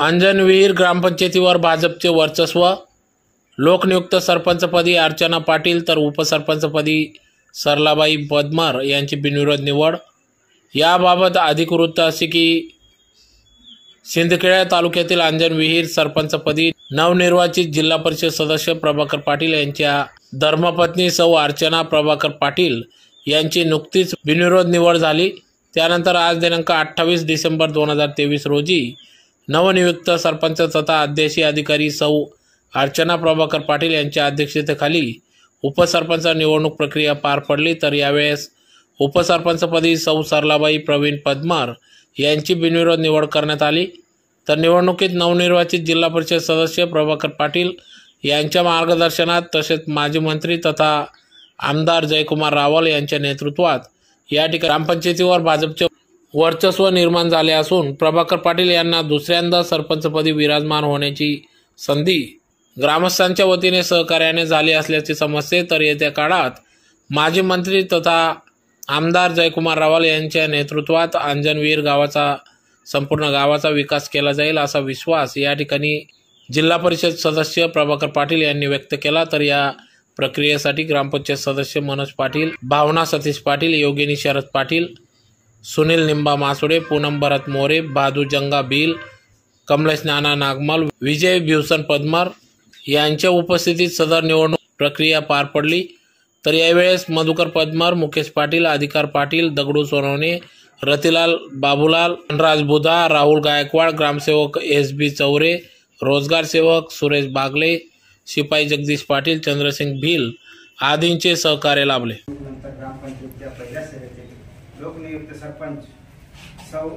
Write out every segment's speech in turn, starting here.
अंजनविहीर ग्रामपंचायतीवर भाजपचे वर्चस्व. लोकनियुक्त सरपंचपदी अर्चना पाटील तर उपसरपंचपदी सरलाबाई पदमर यांची बिनविरोध निवड. याबाबत अधिक वृत्त असे की सिंदखेडा तालुक्यातील अंजनविहीर सरपंचपदी नवनिर्वाचित जिल्हा परिषद सदस्य प्रभाकर पाटील यांच्या धर्मपत्नी सौ अर्चना प्रभाकर पाटील यांची नुकतीच बिनविरोध निवड झाली. त्यानंतर आज दिनांक अठ्ठावीस डिसेंबर दोन हजार तेवीस रोजी नवनियुक्त सरपंच तथा अध्यक्षीय अधिकारी सौ अर्चना प्रभाकर पाटील यांच्या अध्यक्षतेखाली उपसरपंच निवडणूक प्रक्रिया पार पडली. तर यावेळेस उपसरपंचपदी सौ सरलाबाई प्रवीण पद्मार यांची बिनविरोध निवड करण्यात आली. तर निवडणुकीत नवनिर्वाचित जिल्हा परिषद सदस्य प्रभाकर पाटील यांच्या मार्गदर्शनात तसेच माजी मंत्री तथा आमदार जयकुमार रावल यांच्या नेतृत्वात या ठिकाणी ग्रामपंचायतीवर भाजपचे वर्चस्व निर्माण झाले असून प्रभाकर पाटील यांना दुसऱ्यांदा सरपंचपदी विराजमान होण्याची संधी ग्रामस्थांच्या वतीने सहकार्याने झाली असल्याचे समजते तर येत्या काळात माजी मंत्री तथा आमदार जयकुमार रावल यांच्या नेतृत्वात अंजनवीर गावाचा संपूर्ण गावाचा विकास केला जाईल असा विश्वास या ठिकाणी जिल्हा परिषद सदस्य प्रभाकर पाटील यांनी व्यक्त केला. तर या प्रक्रियेसाठी ग्रामपंचायत सदस्य मनोज पाटील भावना सतीश पाटील योगिनी शरद पाटील सुनील निंबा मासुडे पूनम भरत मोरे बादू जंगा बिल कमलेश नाना नागमल विजय भिवसन पद्मर यांच्या उपस्थितीत सदर निवडणूक प्रक्रिया पार पडली. तर यावेळेस मधुकर पद्मर मुकेश पाटील अधिकार पाटील दगडू सोनवणे रतिलाल बाबूलाल धनराज बुधा राहुल गायकवाड ग्रामसेवक एस बी चौरे रोजगार सेवक सुरेश बागले शिपाई जगदीश पाटील चंद्रसिंग भिल आदींचे सहकार्य लाभले नंतर ग्रामपंचायतच्या पहिल्या सभेतील लोकनियुक्त सरपंच सौ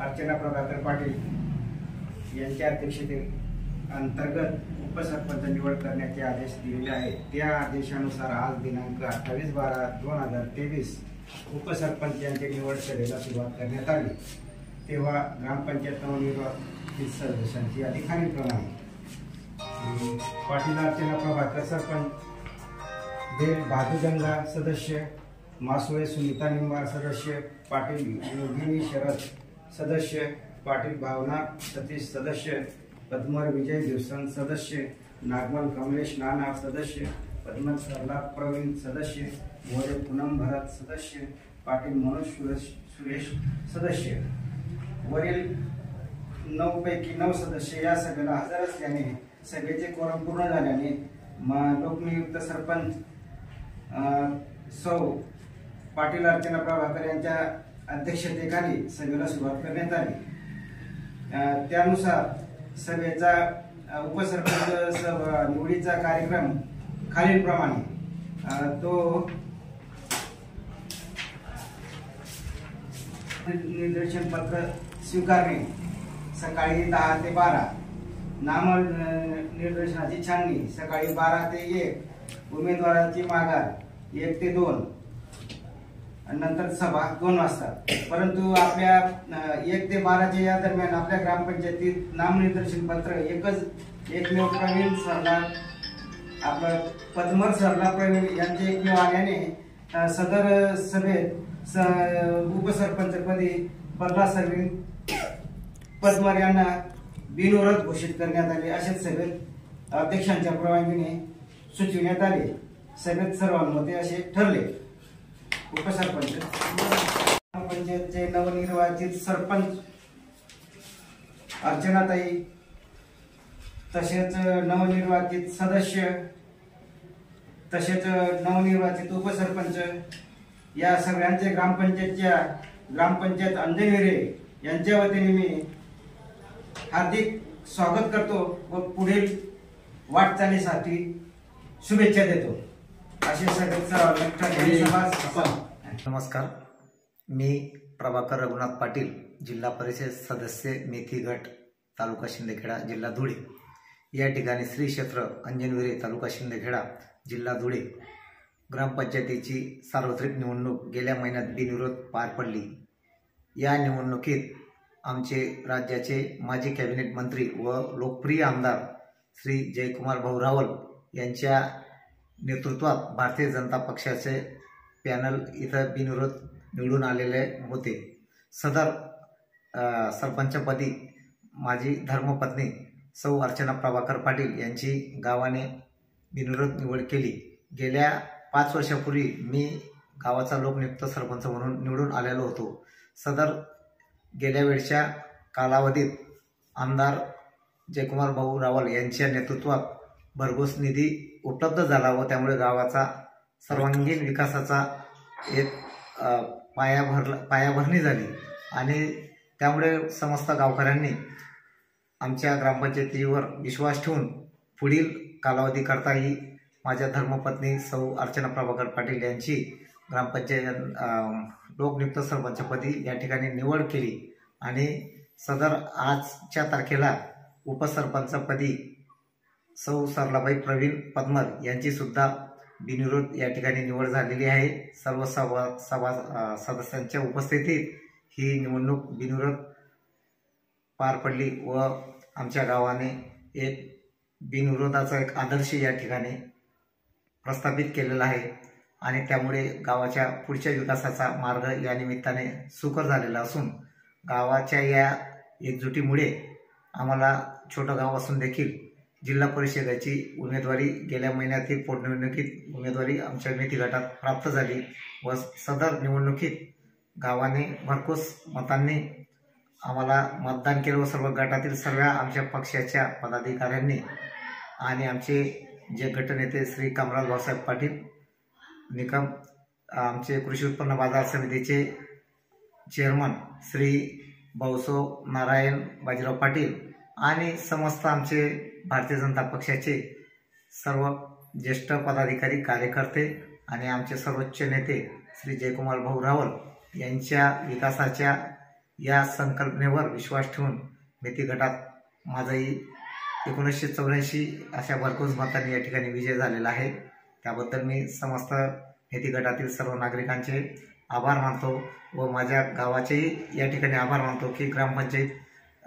अर्चना प्रभाकर पाटील यांच्या अध्यक्षते अंतर्गत उपसरपंच निवड करण्याचे आदेश दिलेले आहेत. त्या आदेशानुसार आज दिनांक अठ्ठावीस बारा दोन हजार तेवीस उपसरपंच यांची निवड सभेला सुरुवात करण्यात आली. तेव्हा ग्रामपंचायत नवनिर्वाचित सदस्यांची यादी खालीलप्रमाणे अं, पाटील अर्चना प्रभाकर सरपंच बेल भादुगंगा सदस्य मासुळे सुनीता निंबाळ सदस्य पाटील योगिनी शरद सदस्य पाटील भावना सतीश सदस्य पद्मर विजय दिवसन सदस्य नागमल कमलेश नाना सदस्य पद्मन सरला प्रवीण सदस्य मोरे पूनम भरत सदस्य पाटील मनोज सुरेश सुरेश सदस्य. वरील नऊपैकी नऊ सदस्य या सभेला हजर असल्याने सभेचे कोरम पूर्ण झाल्याने लोकनियुक्त सरपंच सौ पाटील अर्चना प्रभाकर यांच्या अध्यक्षतेखाली सभेला सुरुवात करण्यात आली. त्यानुसार सभेचा उपसरपंच निवडीचा कार्यक्रम खालीलप्रमाणे. तो निर्देशन पत्र स्वीकारणे. सकाळी दहा ते बारा. नाम निर्देशनाची छाननी. सकाळी बारा ते एक. उमेदवाराची माघार एक ते दोन. नंतर सभा दोन वाजता. परंतु आपल्या एक ते बाराच्या या दरम्यान आपल्या ग्रामपंचायतीत नामनिर्देशन पत्र एकच एकमेव प्रवीण सरला आपलं पद्मर सरला प्रवीण यांचे एकमेव आल्याने सदर सभेत स- उपसरपंचपदी बल्ला सरवीण पद्मर यांना बिनविरोध घोषित करण्यात आले. अशाच सभेत अध्यक्षांच्या परवानगीने सुचविण्यात आले. सभेत सर्वांमध्ये असे ठरले. उपसरपंच ग्रामपंचायतचे नवनिर्वाचित सरपंच अर्चनाताई तसेच नवनिर्वाचित सदस्य तसेच नवनिर्वाचित उपसरपंच या सगळ्यांचे ग्रामपंचायतच्या ग्रामपंचायत अंजनेरे यांच्या वतीने मी हार्दिक स्वागत करतो व पुढील वाटचालीसाठी शुभेच्छा देतो. नमस्कार. मी प्रभाकर रघुनाथ पाटील जिल्हा परिषद सदस्य मेथी गट तालुका शिंदखेडा जिल्हा धुळे. या ठिकाणी श्री क्षेत्र अंजनविरे तालुका शिंदखेडा जिल्हा धुळे. ग्रामपंचायतीची सार्वत्रिक निवडणूक गेल्या महिन्यात बिनविरोध पार पडली. या निवडणुकीत आमचे राज्याचे माजी कॅबिनेट मंत्री व लोकप्रिय आमदार श्री जयकुमार भाऊ रावल यांच्या नेतृत्वात भारतीय जनता पक्षाचे पॅनल इथं बिनविरोध निवडून आलेले होते. सदर सरपंचपदी माझी धर्मपत्नी सौ अर्चना प्रभाकर पाटील यांची गावाने बिनविरोध निवड केली. गेल्या पाच वर्षापूर्वी मी गावाचा लोकनियुक्त सरपंच म्हणून निवडून आलेलो होतो. सदर गेल्या वेळच्या कालावधीत आमदार जयकुमार भाऊ रावल यांच्या नेतृत्वात भरघोस निधी उपलब्ध झाला व त्यामुळे गावाचा सर्वांगीण विकासाचा एक अ, पाया भरला पायाभरणी झाली. आणि त्यामुळे समस्त गावकऱ्यांनी आमच्या ग्रामपंचायतीवर विश्वास ठेवून पुढील कालावधीकरताही माझ्या धर्मपत्नी सौ अर्चना प्रभाकर पाटील यांची ग्रामपंचायत लोकनियुक्त सरपंचपदी या ठिकाणी निवड केली. आणि सदर आजच्या तारखेला उपसरपंचपदी सौ सरलाबाई प्रवीण पद्मल यांची सुद्धा बिनविरोध या ठिकाणी निवड झालेली आहे. सर्व सभा सभा सदस्यांच्या उपस्थितीत ही निवडणूक बिनविरोध पार पडली व आमच्या गावाने एक बिनविरोधाचा एक आदर्श या ठिकाणी प्रस्थापित केलेला आहे आणि त्यामुळे गावाच्या पुढच्या विकासाचा मार्ग या निमित्ताने सुकर झालेला असून गावाच्या या एकजुटीमुळे आम्हाला छोटं गाव असून देखील जिल्हा परिषदेची उमेदवारी गेल्या महिन्यातील पोटनिवडणुकीत उमेदवारी आमच्या मेथी गटात प्राप्त झाली व सदर निवडणुकीत गावाने भरघोस मतांनी आम्हाला मतदान केलं व सर्व गटातील सर्व आमच्या पक्षाच्या पदाधिकाऱ्यांनी आणि आमचे जे गटनेते श्री कामराज भाऊसाहेब पाटील निकम आमचे कृषी उत्पन्न बाजार समितीचे चेअरमन श्री भाऊसो नारायण बाजीराव पाटील आणि समस्त आमचे भारतीय जनता पक्षाचे सर्व ज्येष्ठ पदाधिकारी कार्यकर्ते आणि आमचे सर्वोच्च नेते श्री जयकुमार भाऊ रावल यांच्या विकासाच्या या संकल्पनेवर विश्वास ठेवून मेथी गटात माझाही एकोणीसशे चौऱ्याऐंशी अशा भरघोस मतांनी या ठिकाणी विजय झालेला आहे. त्याबद्दल मी समस्त मेथी गटातील सर्व नागरिकांचे आभार मानतो व माझ्या गावाचेही या ठिकाणी आभार मानतो की ग्रामपंचायत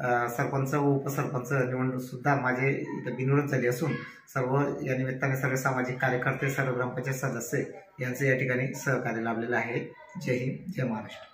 सरपंच व उपसरपंच निवडणूकसुद्धा माझे इथं बिनविरोध झाली असून सर्व या निमित्ताने सर्व सामाजिक कार्यकर्ते सर्व ग्रामपंचायत सदस्य यांचे या ठिकाणी सहकार्य लाभलेलं आहे. जय हिंद जय महाराष्ट्र.